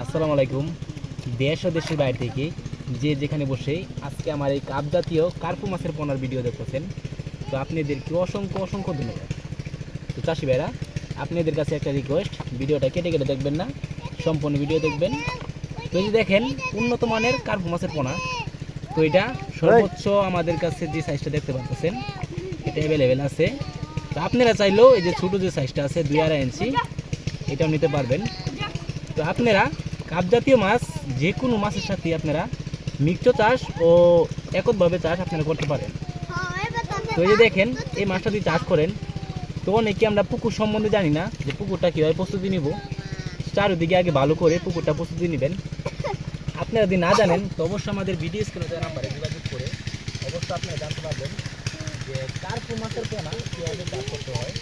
আসসালামু আলাইকুম। দেশ ও দেশের বাইরে থেকে যে যেখানে বসে আজকে আমার এই কাপ জাতীয় কার্পু মাছের পোনার ভিডিও দেখতেছেন তো আপনাদেরকে অসংখ্য অসংখ্য ধন্যবাদ। তো চাষি ভাইরা আপনাদের কাছে একটা রিকোয়েস্ট ভিডিওটা কেটে কেটে দেখবেন না সম্পূর্ণ ভিডিও দেখবেন। তো এই যে দেখেন উন্নত মানের কার্পু মাছের পোনা। তো এটা সর্বোচ্চ আমাদের কাছে যে সাইজটা দেখতে পাচ্ছেন এটা অ্যাভেলেবেল আছে। তো আপনারা চাইলেও এই যে ছোটো যে সাইজটা আছে দুই আড়াই ইঞ্চি এটাও নিতে পারবেন। তো আপনারা কাপ জাতীয় মাছ, যে কোনো মাছের সাথে আপনারা মিক্স চাষ ও এককভাবে চাষ আপনারা করতে পারেন। তো এই যে দেখেন, এই মাছটা যদি চাষ করেন, তো অনেকে আমরা পুকুর সম্বন্ধে জানি না যে পুকুরটা কীভাবে প্রস্তুতি নিব। চারিদিকে আগে ভালো করে পুকুরটা প্রস্তুতি নেবেন। আপনারা যদি না জানেন, তো অবশ্যই আমাদের ভিডিও স্ক্রিনে নাম্বারে যোগাযোগ করে অবশ্যই আপনারা জানতে পারবেন যে কার্পু মাছের পোনা কীভাবে চাষ করতে হয়।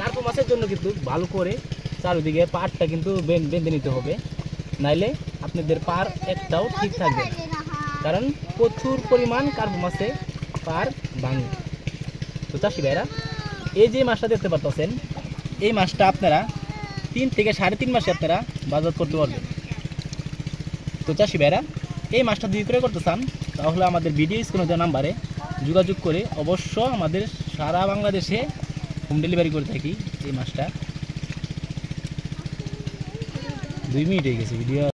কার্পু মাছের জন্য কিন্তু ভালো করে চারিদিকে পাড়টা কিন্তু বেঁধে নিতে হবে। নাইলে আপনাদের পার একটাও ঠিক থাকবে কারণ প্রচুর পরিমাণ কার্পু মাছে পার ভাঙে। তো চাষি ভাইরা, এই যে মাছটা দেখতে পারতেছেন, এই মাছটা আপনারা তিন থেকে সাড়ে তিন মাসে আপনারা বাজার করতে পারবেন। তো চাষি ভাইরা, এই মাছটা যদি করে করতে চান, তাহলে আমাদের ভিডিও স্ক্রিনে দেওয়া নাম্বারে যোগাযোগ করে অবশ্য আমাদের সারা বাংলাদেশে হোম ডেলিভারি করে থাকি এই মাছটা। দুই মিনিট হয়ে গেছে ভিডিও